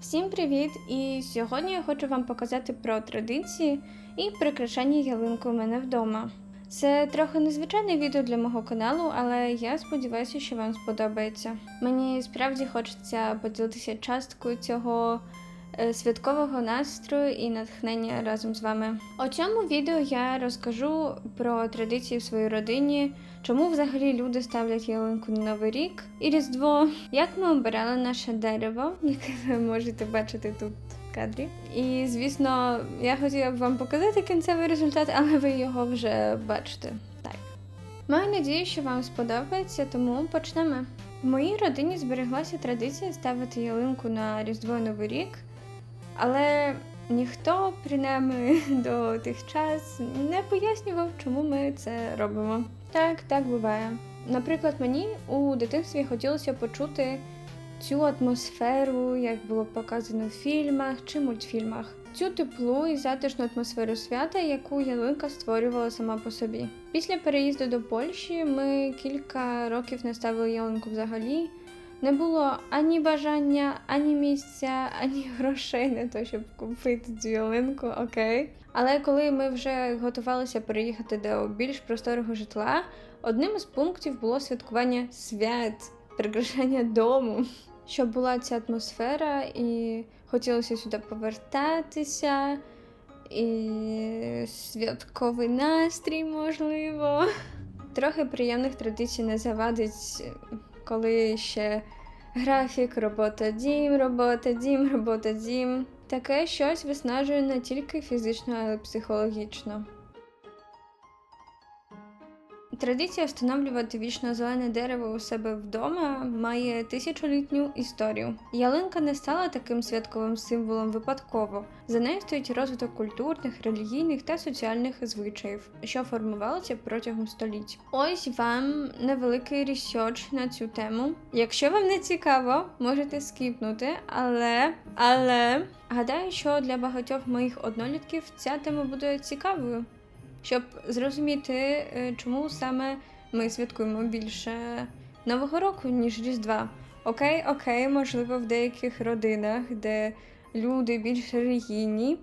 Всім привіт! І сьогодні я хочу вам показати про традиції і прикрашання ялинки у мене вдома. Це трохи незвичайне відео для мого каналу, але я сподіваюся, що вам сподобається. Мені справді хочеться поділитися часткою цього святкового настрою і натхнення разом з вами. У цьому відео я розкажу про традиції в своїй родині, чому взагалі люди ставлять ялинку на Новий рік і Різдво, як ми обирали наше дерево, яке ви можете бачити тут кадрі. І звісно, я хотіла б вам показати кінцевий результат, але ви його вже бачите. Так. Маю надію, що вам сподобається, тому почнемо. В моїй родині збереглася традиція ставити ялинку на Різдво Новий рік, але ніхто, принаймні до тих час, не пояснював, чому ми це робимо. Так, так буває. Наприклад, мені у дитинстві хотілося почути цю атмосферу, як було показано в фільмах чи мультфільмах. Цю теплу і затишну атмосферу свята, яку ялинка створювала сама по собі. Після переїзду до Польщі ми кілька років не ставили ялинку взагалі. Не було ані бажання, ані місця, ані грошей на те, щоб купити цю окей. Але коли ми вже готувалися переїхати до більш просторого житла, одним із пунктів було святкування свят, прикрашання дому, щоб була ця атмосфера, і хотілося сюди повертатися, і святковий настрій, можливо. Трохи приємних традицій не завадить, коли ще графік, робота, дім, робота, дім, робота, дім. Таке щось виснажує не тільки фізично, але й психологічно. Традиція встановлювати вічно зелене дерево у себе вдома має тисячолітню історію. Ялинка не стала таким святковим символом випадково. За нею стоїть розвиток культурних, релігійних та соціальних звичаїв, що формувалися протягом століть. Ось вам невеликий ресерч на цю тему. Якщо вам не цікаво, можете скіпнути, але але гадаю, що для багатьох моїх однолітків ця тема буде цікавою щоб зрозуміти, е, чому саме ми святкуємо більше Нового року, ніж Різдва. Окей, окей, можливо, в деяких родинах, де люди більш релігійні,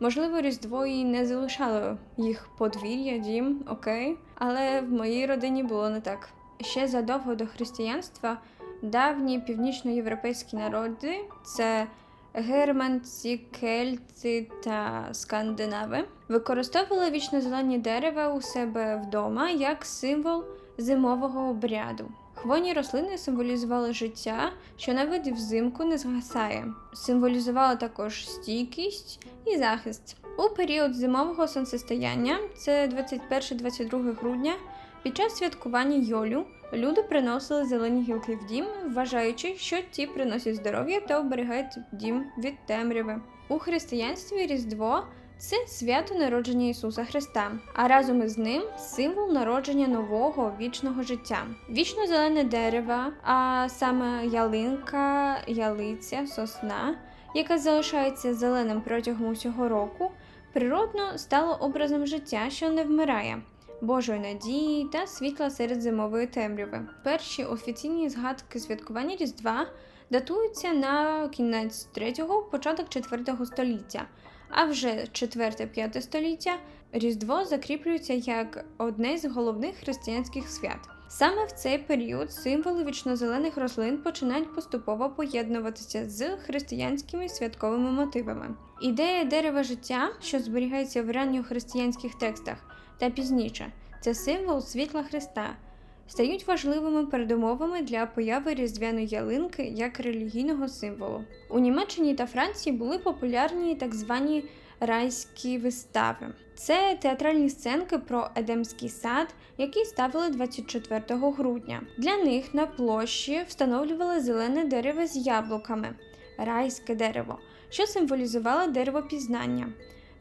можливо, Різдво і не залишало їх подвір'я, дім, окей, але в моїй родині було не так. Ще задовго до християнства давні північноєвропейські народи це германці, кельти та скандинави використовували вічнозелені дерева у себе вдома як символ зимового обряду. Хвойні рослини символізували життя, що навіть взимку не згасає. Символізували також стійкість і захист. У період зимового сонцестояння, це 21-22 грудня, під час святкування Йолю люди приносили зелені гілки в дім, вважаючи, що ті приносять здоров'я та оберігають дім від темряви. У християнстві Різдво це свято народження Ісуса Христа, а разом із ним символ народження нового вічного життя. Вічно зелене дерево, а саме ялинка, ялиця, сосна, яка залишається зеленим протягом усього року, природно стало образом життя, що не вмирає. Божої надії та світла серед зимової темряви. Перші офіційні згадки святкування Різдва датуються на кінець 3-го, початок 4 століття, а вже 4-5 століття Різдво закріплюється як одне з головних християнських свят. Саме в цей період символи вічнозелених рослин починають поступово поєднуватися з християнськими святковими мотивами. Ідея дерева життя, що зберігається в ранньохристиянських текстах, та пізніше це символ світла Христа, стають важливими передумовами для появи різдвяної ялинки як релігійного символу. У Німеччині та Франції були популярні так звані райські вистави. Це театральні сценки про Едемський сад, які ставили 24 грудня. Для них на площі встановлювали зелене дерево з яблуками, райське дерево, що символізувало дерево пізнання.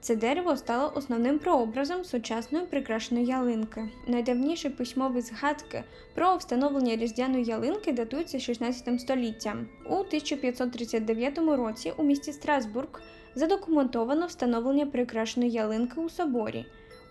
Це дерево стало основним прообразом сучасної прикрашеної ялинки. Найдавніші письмові згадки про встановлення різдвяної ялинки датуються 16 століттям. У 1539 році у місті Страсбург задокументовано встановлення прикрашеної ялинки у соборі.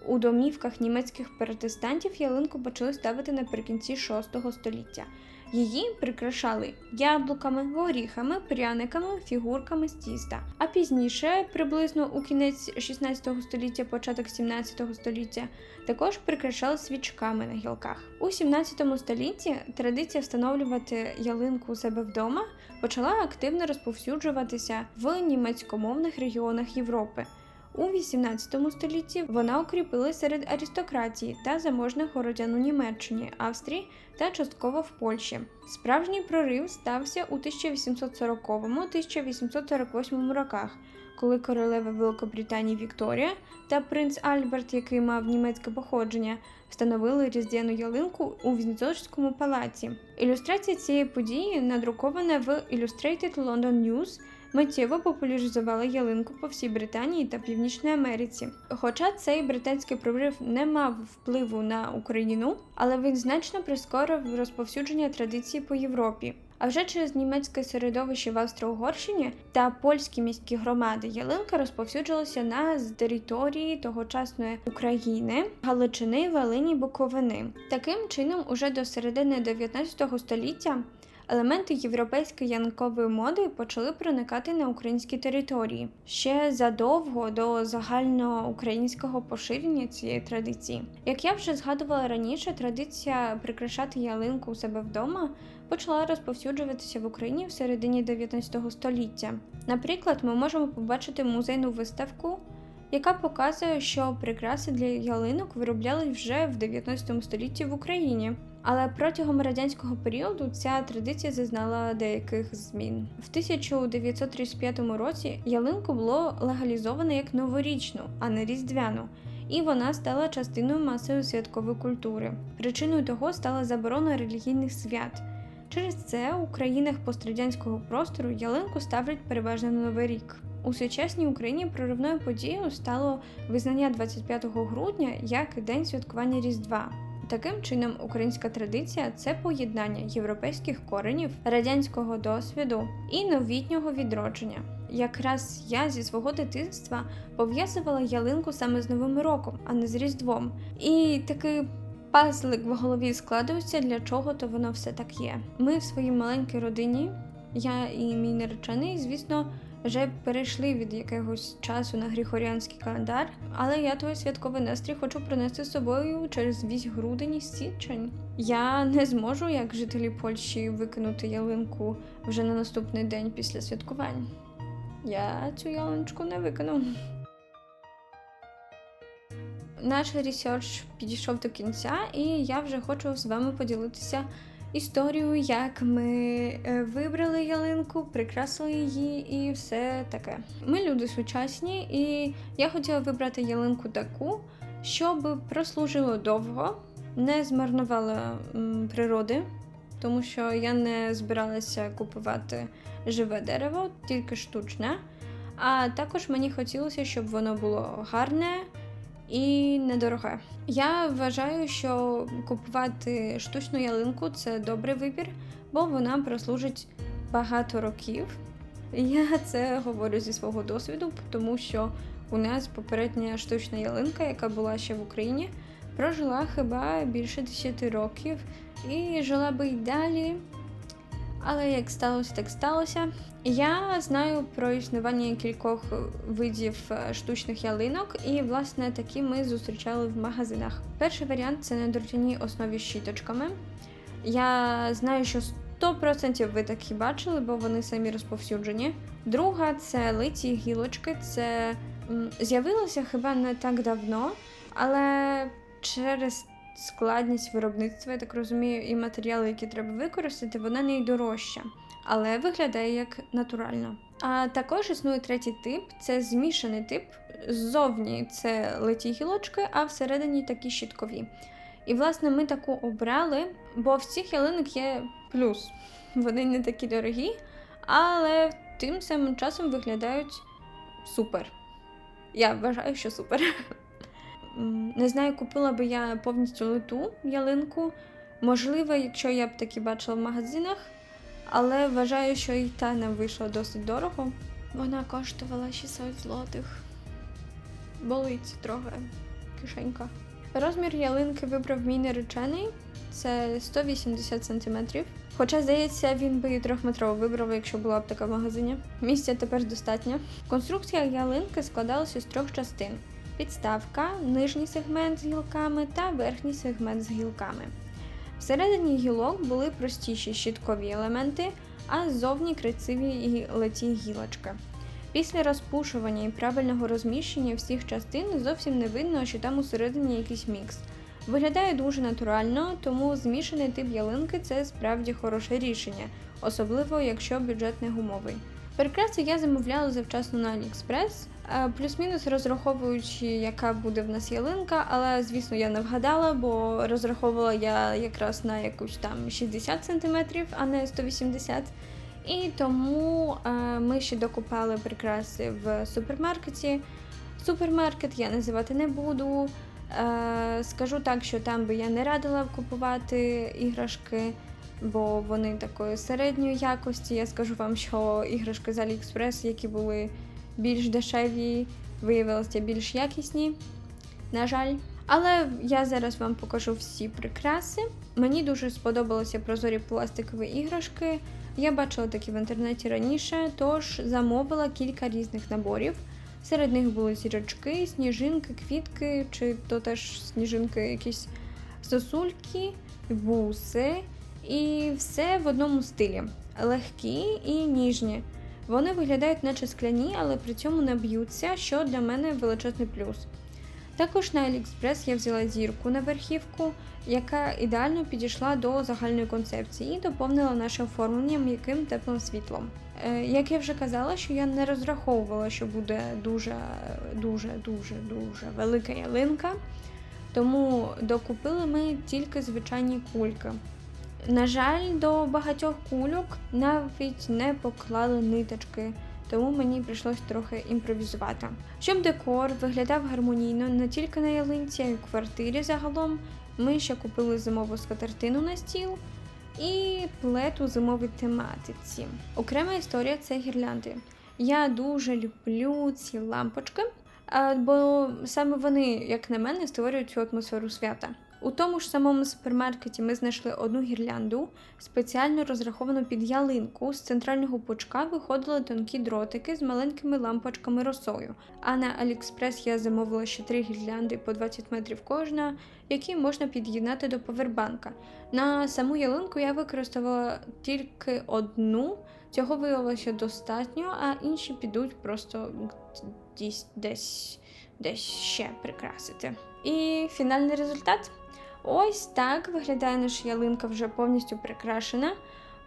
У домівках німецьких протестантів ялинку почали ставити наприкінці VI століття. Її прикрашали яблуками, горіхами, пряниками, фігурками з тіста. А пізніше, приблизно у кінець 16 століття, початок 17 століття, також прикрашали свічками на гілках. У 17 столітті традиція встановлювати ялинку у себе вдома почала активно розповсюджуватися в німецькомовних регіонах Європи. У 18 столітті вона укріпилась серед аристократії та заможних городян у Німеччині, Австрії та частково в Польщі. Справжній прорив стався у 1840-1848 роках, коли королева Великобританії Вікторія та принц Альберт, який мав німецьке походження, встановили різдвяну ялинку у Вінзорському палаці. Ілюстрація цієї події надрукована в Illustrated London News миттєво популяризувала ялинку по всій Британії та Північній Америці. Хоча цей британський прорив не мав впливу на Україну, але він значно прискорив розповсюдження традиції по Європі. А вже через німецьке середовище в Австро-Угорщині та польські міські громади ялинка розповсюджувалася на території тогочасної України, Галичини, Волині, Буковини. Таким чином, уже до середини 19 століття елементи європейської янкової моди почали проникати на українські території ще задовго до загальноукраїнського поширення цієї традиції. Як я вже згадувала раніше, традиція прикрашати ялинку у себе вдома почала розповсюджуватися в Україні в середині 19 століття. Наприклад, ми можемо побачити музейну виставку. Яка показує, що прикраси для ялинок виробляли вже в 19 столітті в Україні. Але протягом радянського періоду ця традиція зазнала деяких змін. В 1935 році ялинку було легалізовано як новорічну, а не різдвяну, і вона стала частиною масової святкової культури. Причиною того стала заборона релігійних свят. Через це у країнах пострадянського простору ялинку ставлять переважно на новий рік. У сучасній Україні проривною подією стало визнання 25 грудня як День святкування Різдва. Таким чином, українська традиція це поєднання європейських коренів, радянського досвіду і новітнього відродження. Якраз я зі свого дитинства пов'язувала ялинку саме з Новим роком, а не з Різдвом. І такий пазлик в голові складується, для чого то воно все так є. Ми в своїй маленькій родині, я і мій наречений, звісно вже перейшли від якогось часу на григоріанський календар, але я той святковий настрій хочу принести з собою через весь грудень і січень. Я не зможу, як жителі Польщі, викинути ялинку вже на наступний день після святкувань. Я цю ялиночку не викину. Наш ресерч підійшов до кінця, і я вже хочу з вами поділитися історію, як ми е, вибрали ялинку, прикрасили її і все таке. Ми люди сучасні, і я хотіла вибрати ялинку таку, щоб прослужило довго, не змарнувала природи, тому що я не збиралася купувати живе дерево, тільки штучне. А також мені хотілося, щоб воно було гарне і недороге. Я вважаю, що купувати штучну ялинку це добрий вибір, бо вона прослужить багато років. Я це говорю зі свого досвіду, тому що у нас попередня штучна ялинка, яка була ще в Україні, прожила хіба більше 10 років і жила би й далі. Але як сталося, так сталося. Я знаю про існування кількох видів е, штучних ялинок, і власне такі ми зустрічали в магазинах. Перший варіант це на дротяній основі з щіточками. Я знаю, що 100% ви такі бачили, бо вони самі розповсюджені. Друга це литі гілочки. Це з'явилося хіба не так давно, але через складність виробництва, я так розумію, і матеріали, які треба використати, вона найдорожча, але виглядає як натурально. А також існує третій тип це змішаний тип. Ззовні це литі гілочки, а всередині такі щіткові. І, власне, ми таку обрали, бо в цих ялинок є плюс. Вони не такі дорогі, але тим самим часом виглядають супер. Я вважаю, що супер. Не знаю, купила би я повністю литу ялинку. Можливо, якщо я б такі бачила в магазинах, але вважаю, що і та нам вийшла досить дорого. Вона коштувала 600 злотих. Болить трохи кишенька. Розмір ялинки вибрав мій наречений це 180 см. Хоча, здається, він би і трьохметрову вибрав, якщо була б така в магазині. Місця тепер достатньо. Конструкція ялинки складалася з трьох частин: підставка, нижній сегмент з гілками та верхній сегмент з гілками. Всередині гілок були простіші щиткові елементи, а ззовні красиві і леті гілочки. Після розпушування і правильного розміщення всіх частин зовсім не видно, що там усередині якийсь мікс. Виглядає дуже натурально, тому змішаний тип ялинки це справді хороше рішення, особливо якщо бюджет не гумовий. Прикраси я замовляла завчасно на AliExpress, плюс-мінус розраховуючи, яка буде в нас ялинка, але звісно я не вгадала, бо розраховувала я якраз на якусь там 60 см, а не 180 І тому е, ми ще докупали прикраси в супермаркеті. Супермаркет я називати не буду. Е, скажу так, що там би я не радила купувати іграшки, бо вони такої середньої якості. Я скажу вам, що іграшки з AliExpress, які були більш дешеві, виявилися більш якісні. На жаль. Але я зараз вам покажу всі прикраси. Мені дуже сподобалися прозорі пластикові іграшки. Я бачила такі в інтернеті раніше, тож замовила кілька різних наборів. Серед них були зірочки, сніжинки, квітки, чи то теж сніжинки, якісь сосульки, буси. І все в одному стилі. Легкі і ніжні. Вони виглядають наче скляні, але при цьому не б'ються, що для мене величезний плюс. Також на AliExpress я взяла зірку на верхівку, яка ідеально підійшла до загальної концепції і доповнила наше оформлення м'яким теплим світлом. Е, Як я вже казала, що я не розраховувала, що буде дуже, дуже, дуже, дуже велика ялинка, тому докупили ми тільки звичайні кульки. На жаль, до багатьох кульок навіть не поклали ниточки, тому мені прийшлось трохи імпровізувати. Щоб декор виглядав гармонійно не тільки на ялинці, а й у квартирі загалом, ми ще купили зимову скатертину на стіл і плед у зимовій тематиці. Окрема історія це гірлянди. Я дуже люблю ці лампочки, бо саме вони, як на мене, створюють цю атмосферу свята. У тому ж самому супермаркеті ми знайшли одну гірлянду, спеціально розраховану під ялинку. З центрального пучка виходили тонкі дротики з маленькими лампочками росою. А на AliExpress я замовила ще три гірлянди по 20 метрів кожна, які можна під'єднати до повербанка. На саму ялинку я використовувала тільки одну. Цього виявилося достатньо, а інші підуть просто десь десь, десь ще прикрасити. І фінальний результат. Ось так виглядає наша ялинка вже повністю прикрашена.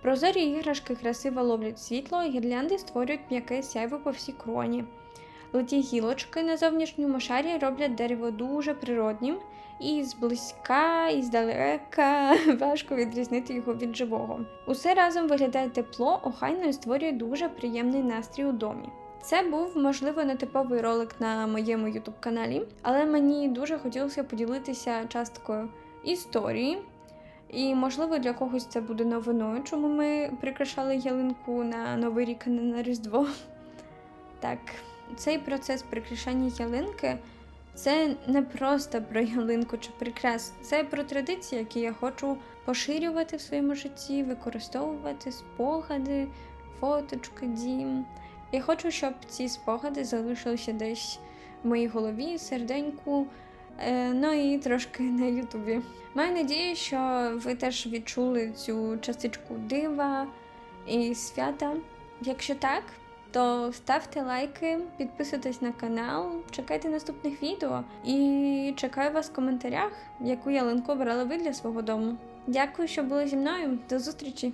Прозорі іграшки красиво ловлять світло, гірлянди створюють м'яке сяйво по всій кроні. Леті гілочки на зовнішньому шарі роблять дерево дуже природнім, і зблизька, і здалека важко відрізнити його від живого. Усе разом виглядає тепло, охайно і створює дуже приємний настрій у домі. Це був, можливо, нетиповий ролик на моєму YouTube каналі, але мені дуже хотілося поділитися часткою історії. І, можливо, для когось це буде новиною, чому ми прикрашали ялинку на Новий рік, а не на Різдво. Так, цей процес прикрашання ялинки це не просто про ялинку чи прикрас, це про традиції, які я хочу поширювати в своєму житті, використовувати спогади, фоточки, дім. Я хочу, щоб ці спогади залишилися десь в моїй голові, серденьку, ну і трошки на Ютубі. Маю надію, що ви теж відчули цю частичку дива і свята. Якщо так, то ставте лайки, підписуйтесь на канал, чекайте наступних відео і чекаю вас в коментарях, яку ялинку обрали ви для свого дому. Дякую, що були зі мною. До зустрічі!